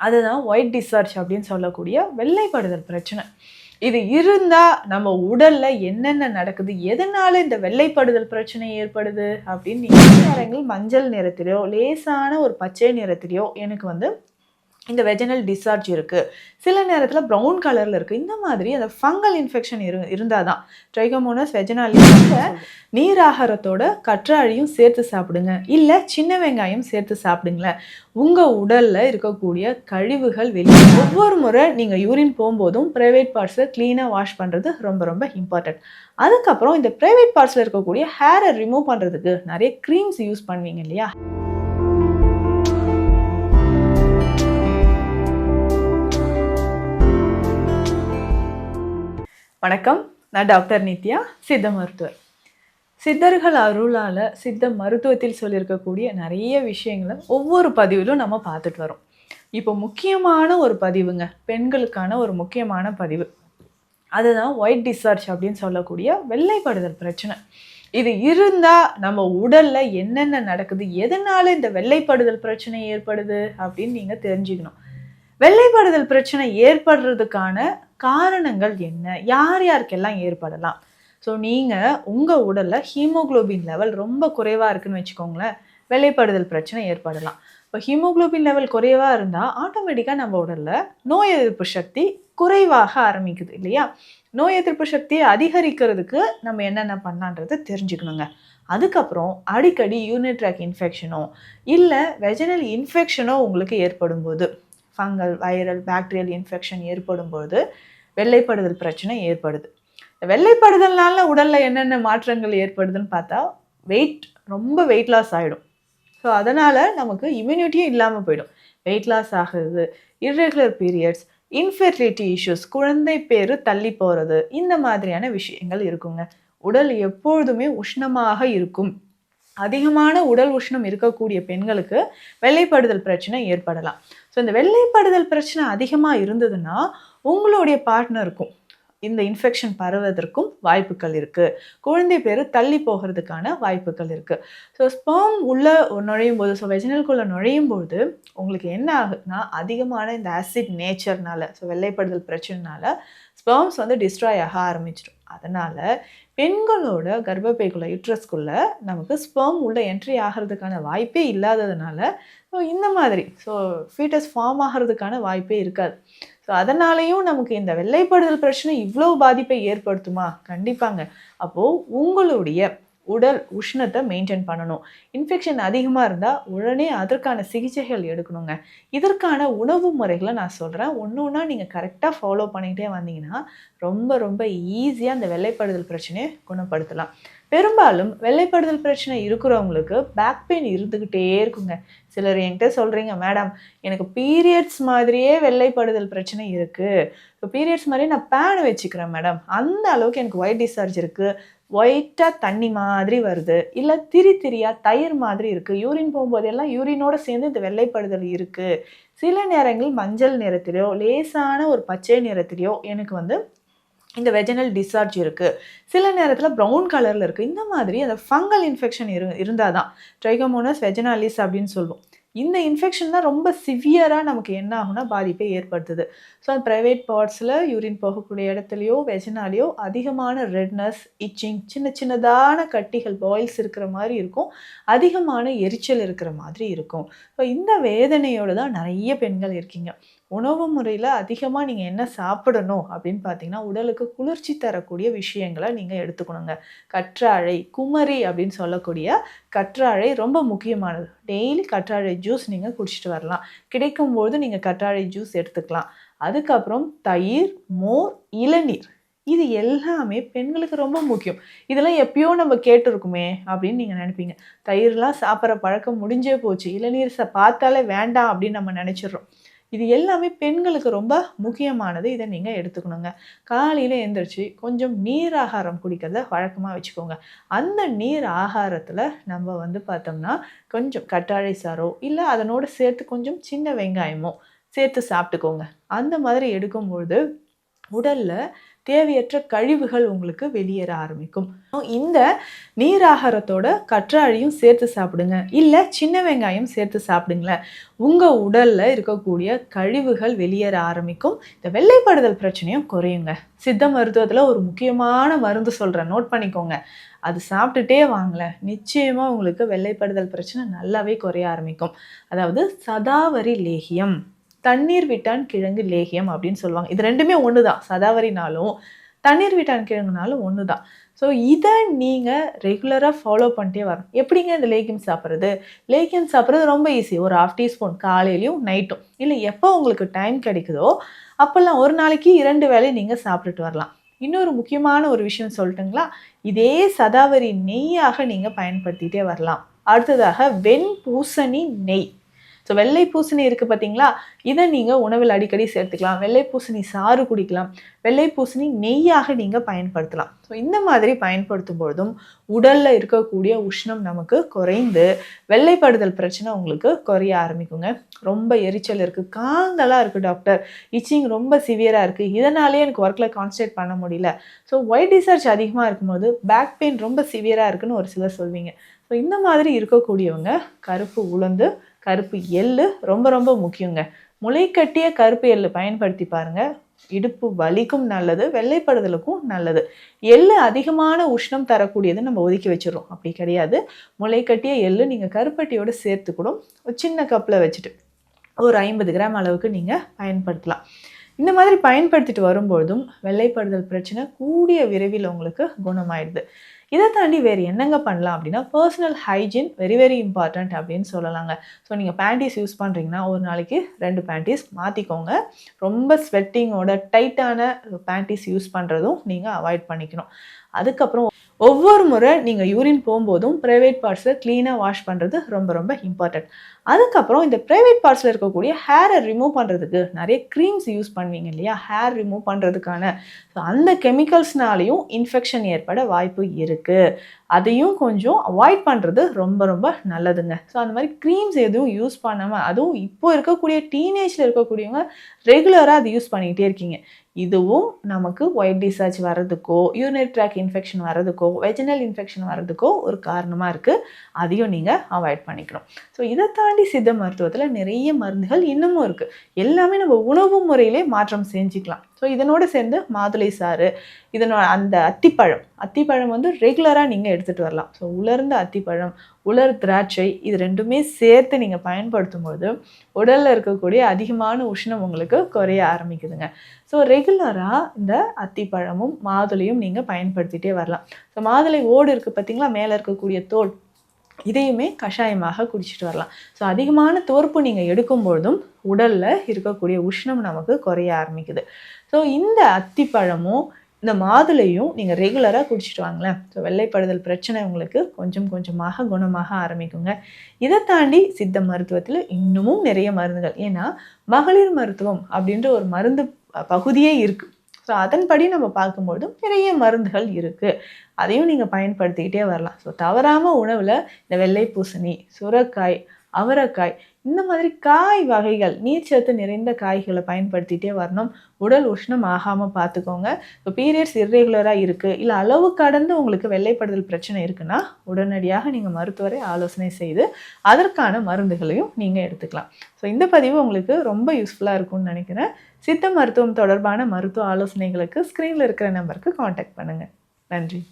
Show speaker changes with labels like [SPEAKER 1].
[SPEAKER 1] அதுதான் white discharge அப்படின்னு சொல்லக்கூடிய வெள்ளைப்படுதல் பிரச்சனை. இது இருந்தால் நம்ம உடலில் என்னென்ன நடக்குது எதனால இந்த வெள்ளைப்படுதல் பிரச்சனை ஏற்படுது அப்படின்னு நீங்கள் நேரங்கள் மஞ்சள் நிறத்திலையோ லேசான ஒரு பச்சை நிறத்திலையோ எனக்கு வந்து இந்த வெஜனல் டிஸ்சார்ஜ் இருக்குது சில நேரத்தில் ப்ரௌன் கலரில் இருக்குது இந்த மாதிரி அந்த ஃபங்கல் இன்ஃபெக்ஷன் இரு இருந்தால் தான் ட்ரைகோமோனஸ் வெஜனாலிஸ் நீராகாரத்தோட கற்றாழையும் சேர்த்து சாப்பிடுங்க. இல்லை சின்ன வெங்காயம் சேர்த்து சாப்பிடுங்களேன். உங்கள் உடலில் இருக்கக்கூடிய கழிவுகள் வெளியே ஒவ்வொரு முறை நீங்கள் யூரின் போகும்போதும் ப்ரைவேட் பார்ட்ஸை க்ளீனாக வாஷ் பண்ணுறது ரொம்ப ரொம்ப இம்பார்ட்டன்ட் அதுக்கப்புறம் இந்த ப்ரைவேட் பார்ட்ஸில் இருக்கக்கூடிய ஹேரை ரிமூவ் பண்ணுறதுக்கு நிறைய க்ரீம்ஸ் யூஸ் பண்ணுவீங்க இல்லையா? வணக்கம். நான் டாக்டர் நித்யா சித்த மருத்துவர். சித்தர்கள் அருளால் சித்த மருத்துவத்தில் சொல்லியிருக்கக்கூடிய நிறைய விஷயங்களை ஒவ்வொரு பதிவிலும் நம்ம பார்த்துட்டு வரோம். இப்போ முக்கியமான ஒரு பதிவுங்க பெண்களுக்கான ஒரு முக்கியமான பதிவு. அதுதான் ஒயிட் டிஸ்சார்ஜ் அப்படின்னு சொல்லக்கூடிய வெள்ளைப்படுதல் பிரச்சனை. இது இருந்தால் நம்ம உடலில் என்னென்ன நடக்குது எதனால இந்த வெள்ளைப்படுதல் பிரச்சனை ஏற்படுது அப்படின்னு நீங்கள் தெரிஞ்சுக்கணும். வெள்ளைப்படுதல் பிரச்சனை ஏற்படுறதுக்கான காரணங்கள் என்ன? யார் யாருக்கெல்லாம் ஏற்படலாம்? ஸோ நீங்கள் உங்கள் உடலில் ஹீமோகுளோபின் லெவல் ரொம்ப குறைவாக இருக்குன்னு வச்சுக்கோங்களேன். வெள்ளைப்படுதல் பிரச்சனை ஏற்படலாம். இப்போ ஹீமோகுளோபின் லெவல் குறைவாக இருந்தால் ஆட்டோமேட்டிக்காக நம்ம உடலில் நோய் எதிர்ப்பு சக்தி குறைவாக ஆரம்பிக்குது இல்லையா? நோய் எதிர்ப்பு சக்தியை அதிகரிக்கிறதுக்கு நம்ம என்னென்ன பண்ணலான்றது தெரிஞ்சுக்கணுங்க. அதுக்கப்புறம் அடிக்கடி யூனிட் ட்ராக் இன்ஃபெக்ஷனோ இல்லை வெஜனல் இன்ஃபெக்ஷனோ உங்களுக்கு ஏற்படும் போது ஃபங்கல் வைரல் பாக்டீரியல் இன்ஃபெக்ஷன் ஏற்படும் பொழுது வெள்ளைப்படுதல் பிரச்சனை ஏற்படுது. வெள்ளைப்படுதல்னால உடலில் என்னென்ன மாற்றங்கள் ஏற்படுதுன்னு பார்த்தா வெயிட் ரொம்ப வெயிட் லாஸ் ஆகிடும் ஸோ அதனால் நமக்கு இம்யூனிட்டியும் இல்லாமல் போயிடும். வெயிட் லாஸ் ஆகுது இர்ரெகுலர் பீரியட்ஸ் இன்ஃபெர்டிலிட்டி இஷ்யூஸ் குழந்தை பேர் தள்ளி போகிறது இந்த மாதிரியான விஷயங்கள் இருக்குங்க. உடல் எப்பொழுதுமே உஷ்ணமாக இருக்கும். அதிகமான உடல் உஷ்ணம் இருக்கக்கூடிய பெண்களுக்கு வெள்ளைப்படுதல் பிரச்சனை ஏற்படலாம். ஸோ இந்த வெள்ளைப்படுதல் பிரச்சனை அதிகமாக இருந்ததுன்னா உங்களுடைய பார்ட்னருக்கும் இந்த இன்ஃபெக்ஷன் பரவதற்கும் வாய்ப்புகள் இருக்குது குழந்தை பேர் தள்ளி போகிறதுக்கான வாய்ப்புகள் இருக்குது ஸோ ஸ்பேம் உள்ளே நுழையும் போது ஸோ வெஜினல்குள்ளே நுழையும் போது உங்களுக்கு என்ன ஆகுதுன்னா அதிகமான இந்த ஆசிட் நேச்சர்னால ஸோ வெள்ளைப்படுதல் பிரச்சனைனால ஸ்பேம்ஸ் வந்து டிஸ்ட்ராய் ஆக ஆரம்பிச்சிடும். அதனால் பெண்களோட கர்ப்பப்பைக்குள்ளே யூட்ரஸ்குள்ளே நமக்கு ஸ்பேம் உள்ள என்ட்ரி ஆகிறதுக்கான வாய்ப்பே இல்லாததுனால ஸோ இந்த மாதிரி ஸோ ஃபீட்டஸ் ஃபார்ம் ஆகிறதுக்கான வாய்ப்பே இருக்காது. ஸோ அதனாலேயும் நமக்கு இந்த வெள்ளைப்படுதல் பிரச்சனை இவ்வளோ பாதிப்பை ஏற்படுத்துமா? கண்டிப்பாங்க. அப்போது உங்களுடைய உடல் உஷ்ணத்தை மெயின்டைன் பண்ணணும். இன்ஃபெக்ஷன் அதிகமாக இருந்தால் உடனே அதற்கான சிகிச்சைகள் எடுக்கணுங்க. இதற்கான உணவு முறைகளை நான் சொல்கிறேன் ஒன்று ஒன்றா நீங்கள் கரெக்டாக ஃபாலோ பண்ணிக்கிட்டே வந்தீங்கன்னா ரொம்ப ரொம்ப ஈஸியாக அந்த வெள்ளைப்படுதல் பிரச்சனையை குணப்படுத்தலாம். பெரும்பாலும் வெள்ளைப்படுதல் பிரச்சனை இருக்கிறவங்களுக்கு பேக் பெயின் இருந்துக்கிட்டே இருக்குங்க. சிலர் என்கிட்ட சொல்கிறீங்க மேடம் எனக்கு பீரியட்ஸ் மாதிரியே வெள்ளைப்படுதல் பிரச்சனை இருக்குது இப்போ பீரியட்ஸ் மாதிரியே நான் பேன் வச்சுக்கிறேன் மேடம் அந்த அளவுக்கு எனக்கு ஒயிட் டிஸ்சார்ஜ் இருக்குது ஒயிட்டாக தண்ணி மாதிரி வருது. இல்லை திரி திரியாக தயிர் மாதிரி இருக்குது யூரின் போகும்போதெல்லாம் யூரினோடு சேர்ந்து இந்த வெள்ளைப்படுதல் இருக்குது சில நேரங்களில் மஞ்சள் நிறத்திலையோ லேசான ஒரு பச்சை நிறத்திலையோ எனக்கு வந்து இந்த வெஜனல் டிஸ்சார்ஜ் இருக்குது சில நேரத்தில் ப்ரௌன் கலரில் இருக்குது இந்த மாதிரி அந்த ஃபங்கல் இன்ஃபெக்ஷன் இரு இருந்தால் தான் ட்ரைகோமோனஸ் வெஜனாலிஸ் அப்படின்னு சொல்லுவோம் இந்த இன்ஃபெக்ஷன் தான் ரொம்ப சிவியராக நமக்கு என்ன ஆகும்னா பாதிப்பை ஏற்படுத்துது. ஸோ அந்த ப்ரைவேட் பார்ட்ஸில் யூரின் போகக்கூடிய இடத்துலையோ வெஜினாலேயோ அதிகமான ரெட்னஸ் இச்சிங் சின்ன சின்னதான கட்டிகள் பாயில்ஸ் இருக்கிற மாதிரி இருக்கும். அதிகமான எரிச்சல் இருக்கிற மாதிரி இருக்கும். ஸோ இந்த வேதனையோடு தான் நிறைய பெண்கள் இருக்கீங்க. உணவு முறையில் அதிகமாக நீங்கள் என்ன சாப்பிடணும் அப்படின்னு பார்த்தீங்கன்னா உடலுக்கு குளிர்ச்சி தரக்கூடிய விஷயங்களை நீங்கள் எடுத்துக்கணுங்க. கற்றாழை குமரி அப்படின்னு சொல்லக்கூடிய கற்றாழை ரொம்ப முக்கியமானது. டெய்லி கற்றாழை ஜூஸ் நீங்கள் குடிச்சிட்டு வரலாம். கிடைக்கும்போது நீங்கள் கற்றாழை ஜூஸ் எடுத்துக்கலாம். அதுக்கப்புறம் தயிர் மோர் இளநீர். இது எல்லாமே பெண்களுக்கு ரொம்ப முக்கியம். இதெல்லாம் எப்பயோ நம்ம கேட்டிருக்குமே அப்படின்னு நீங்கள் நினைப்பீங்க. தயிர்லாம் சாப்பிட்ற பழக்கம் முடிஞ்சே போச்சு. இளநீர் பார்த்தாலே வேண்டாம் அப்படின்னு நம்ம நினச்சிடுறோம். இது எல்லாமே பெண்களுக்கு ரொம்ப முக்கியமானது. இதை நீங்கள் எடுத்துக்கணுங்க. காலையில் எழுந்திரிச்சு கொஞ்சம் நீர் ஆகாரம் குடிக்கிறத வழக்கமாக வச்சுக்கோங்க. அந்த நீர் ஆகாரத்தில் நம்ம வந்து பார்த்தோம்னா கொஞ்சம் கட்டாழை சாரோ இல்லை அதனோடு சேர்த்து கொஞ்சம் சின்ன வெங்காயமோ சேர்த்து சாப்பிட்டுக்கோங்க. அந்த மாதிரி எடுக்கும்பொழுது உடலில் தேவையற்ற கழிவுகள் உங்களுக்கு வெளியேற ஆரம்பிக்கும். இந்த நீராகாரத்தோட கற்றாழையும் சேர்த்து சாப்பிடுங்க. இல்லை சின்ன வெங்காயம் சேர்த்து சாப்பிடுங்களேன். உங்கள் உடலில் இருக்கக்கூடிய கழிவுகள் வெளியேற ஆரம்பிக்கும். இந்த வெள்ளைப்படுதல் பிரச்சனையும் குறையுங்க. சித்த மருத்துவத்தில் ஒரு முக்கியமான மருந்து சொல்கிறேன் நோட் பண்ணிக்கோங்க. அது சாப்பிட்டுட்டே வாங்கலை நிச்சயமாக உங்களுக்கு வெள்ளைப்படுதல் பிரச்சனை நல்லாவே குறைய ஆரம்பிக்கும். அதாவது சதாவரி லேகியம். தண்ணீர் விட்டான் கிழங்கு லேகியம் அப்படின்னு சொல்லுவாங்க. இது ரெண்டுமே ஒன்று தான் சதாவரினாலும் தண்ணீர் விட்டான் கிழங்குனாலும் ஒன்று தான் ஸோ இதை நீங்கள் ரெகுலராக ஃபாலோ பண்ணிட்டே வரணும். எப்படிங்க இந்த லேகியம் சாப்பிட்றது? லேகியம் சாப்பிட்றது ரொம்ப ஈஸி ஒரு ஆஃப் டீஸ்பூன் காலையிலையும் நைட்டும் இல்லை எப்போ உங்களுக்கு டைம் கிடைக்குதோ அப்போல்லாம் ஒரு நாளைக்கு இரண்டு வேலையை நீங்கள் சாப்பிட்டுட்டு வரலாம். இன்னொரு முக்கியமான ஒரு விஷயம் சொல்லட்டுங்களா? இதே சதாவரி நெய்யாக நீங்கள் பயன்படுத்திகிட்டே வரலாம். அடுத்ததாக வெண் பூசணி நெய். ஸோ வெள்ளை பூசணி இருக்குது பார்த்தீங்களா இதை நீங்கள் உணவில் அடிக்கடி சேர்த்துக்கலாம். வெள்ளை பூசணி சாறு குடிக்கலாம். வெள்ளை பூசணி நெய்யாக நீங்கள் பயன்படுத்தலாம். ஸோ இந்த மாதிரி பயன்படுத்தும் பொழுதும் உடலில் இருக்கக்கூடிய உஷ்ணம் நமக்கு குறைந்து வெள்ளைப்படுதல் பிரச்சனை உங்களுக்கு குறைய ஆரம்பிக்குங்க. ரொம்ப எரிச்சல் இருக்குது காந்தலாக இருக்குது டாக்டர் இச்சிங் ரொம்ப சிவியராக இருக்குது இதனாலே எனக்கு ஒர்க்கில் கான்சன்ட்ரேட் பண்ண முடியல. ஸோ ஒயிட் ரிசர்ச் அதிகமாக இருக்கும்போது பேக் பெயின் ரொம்ப சிவியராக இருக்குன்னு ஒரு சிலர் சொல்வீங்க. ஸோ இந்த மாதிரி இருக்கக்கூடியவங்க கருப்பு உளுந்து கருப்பு எள்ளு ரொம்ப ரொம்ப முக்கியங்க. முளைக்கட்டிய கருப்பு எள்ளு பயன்படுத்தி பாருங்கள் இடுப்பு வலிக்கும் நல்லது வெள்ளைப்படுதலுக்கும் நல்லது. எள்ளு அதிகமான உஷ்ணம் தரக்கூடியது நம்ம ஒதுக்கி வச்சிடறோம். அப்படி கிடையாது. முளைக்கட்டிய எள்ளு நீங்கள் கருப்பட்டியோடு சேர்த்து கூட ஒரு சின்ன கப்பில் வச்சுட்டு ஒரு ஐம்பது கிராம் அளவுக்கு நீங்கள் பயன்படுத்தலாம். இந்த மாதிரி பயன்படுத்திட்டு வரும்பொழுதும் வெள்ளைப்படுதல் பிரச்சனை கூடிய விரைவில் உங்களுக்கு குணமாயிடுது. இதை தாண்டி வேறு என்னங்க பண்ணலாம் அப்படின்னா personal hygiene very very important அப்படின்னு சொல்லலாங்க. ஸோ நீங்கள் பேண்டிஸ் யூஸ் பண்ணுறீங்கன்னா ஒரு நாளைக்கு ரெண்டு பேண்டிஸ் மாற்றிக்கோங்க ரொம்ப ஸ்வெட்டிங்கோட டைட்டான பேண்டிஸ் யூஸ் பண்ணுறதும் நீங்கள் அவாய்ட் பண்ணிக்கணும். அதுக்கப்புறம் ஒவ்வொரு முறை நீங்கள் யூரின் போகும்போதும் ப்ரைவேட் பார்ட்ஸை க்ளீனாக வாஷ் பண்ணுறது ரொம்ப ரொம்ப இம்பார்ட்டன்ட் அதுக்கப்புறம் இந்த ப்ரைவேட் பார்ட்ஸில் இருக்கக்கூடிய ஹேரை ரிமூவ் பண்ணுறதுக்கு நிறைய க்ரீம்ஸ் யூஸ் பண்ணுவீங்க இல்லையா? ஹேர் ரிமூவ் பண்ணுறதுக்கான ஸோ அந்த கெமிக்கல்ஸ்னாலையும் இன்ஃபெக்ஷன் ஏற்பட வாய்ப்பு இருக்குது அதையும் கொஞ்சம் அவாய்ட் பண்ணுறது ரொம்ப ரொம்ப நல்லதுங்க. ஸோ அந்த மாதிரி க்ரீம்ஸ் எதுவும் யூஸ் பண்ணாமல் அதுவும் இப்போ இருக்கக்கூடிய டீனேஜில் இருக்கக்கூடியவங்க ரெகுலராக அதை யூஸ் பண்ணிக்கிட்டே இருக்கீங்க. இதுவும் நமக்கு ஒயிட் டிசார்ஜ் வர்றதுக்கோ யூனிட் ட்ராக் இன்ஃபெக்ஷன் வர்றதுக்கோ வெஜினல் இன்ஃபெக்ஷன் வர்றதுக்கோ ஒரு காரணமாக இருக்குது அதையும் நீங்கள் அவாய்ட் பண்ணிக்கணும். ஸோ இதை தாண்டி சித்த மருத்துவத்தில் நிறைய மருந்துகள் இன்னமும் இருக்குது எல்லாமே நம்ம உணவு முறையிலே மாற்றம் செஞ்சுக்கலாம். ஸோ இதனோடு சேர்ந்து மாதுளை சாறு இதனோட அந்த அத்திப்பழம். அத்திப்பழம் வந்து ரெகுலராக நீங்கள் எடுத்துகிட்டு வரலாம். ஸோ உலர்ந்த அத்திப்பழம் உலர் திராட்சை இது ரெண்டுமே சேர்த்து நீங்கள் பயன்படுத்தும் போது உடலில் இருக்கக்கூடிய அதிகமான உஷ்ணம் உங்களுக்கு குறைய ஆரம்பிக்குதுங்க. ஸோ ரெகுலராக இந்த அத்திப்பழமும் மாதுளையும் நீங்கள் பயன்படுத்திகிட்டே வரலாம். ஸோ மாதுளை ஓடு இருக்குது பார்த்தீங்களா மேலே இருக்கக்கூடிய தோல். இதையுமே கஷாயமாக குடிச்சிட்டு வரலாம். ஸோ அதிகமான தோற்பு நீங்கள் எடுக்கும்பொழுதும் உடலில் இருக்கக்கூடிய உஷ்ணம் நமக்கு குறைய ஆரம்பிக்குது. ஸோ இந்த அத்திப்பழமும் இந்த மாதுளையும் நீங்கள் ரெகுலராக குடிச்சிட்டு வாங்களேன். ஸோ வெள்ளைப்படுதல் பிரச்சனை உங்களுக்கு கொஞ்சம் கொஞ்சமாக குணமாக ஆரம்பிக்குங்க. இதை தாண்டி சித்த மருத்துவத்தில் இன்னமும் நிறைய மருந்துகள். ஏன்னா மகளிர் மருத்துவம் அப்படின்ற ஒரு மருந்து பகுதியே இருக்குது ஸோ அதன்படி நம்ம பார்க்கும்போது நிறைய மருந்துகள் இருக்குது அதையும் நீங்கள் பயன்படுத்திக்கிட்டே வரலாம். ஸோ தவறாமல் உணவில் இந்த வெள்ளை பூசணி சுரக்காய் அவரைக்காய். இந்த மாதிரி காய் வகைகள் நீர்ச்சத்து நிறைந்த காய்களை பயன்படுத்திகிட்டே வரணும். உடல் உஷ்ணம் ஆகாமல் பார்த்துக்கோங்க இப்போ பீரியட்ஸ் இர்ரெகுலராக இருக்குது இல்லை அளவு கடந்து உங்களுக்கு வெள்ளைப்படுதல் பிரச்சனை இருக்குன்னா உடனடியாக நீங்கள் மருத்துவரை ஆலோசனை செய்து அதற்கான மருந்துகளையும் நீங்கள் எடுத்துக்கலாம். ஸோ இந்த பதிவு உங்களுக்கு ரொம்ப யூஸ்ஃபுல்லாக இருக்கும்னு நினைக்கிறேன். சித்த மருத்துவம் தொடர்பான மருத்துவ ஆலோசனைகளுக்கு ஸ்க்ரீனில் இருக்கிற நம்பருக்கு காண்டாக்ட் பண்ணுங்கள் நன்றி.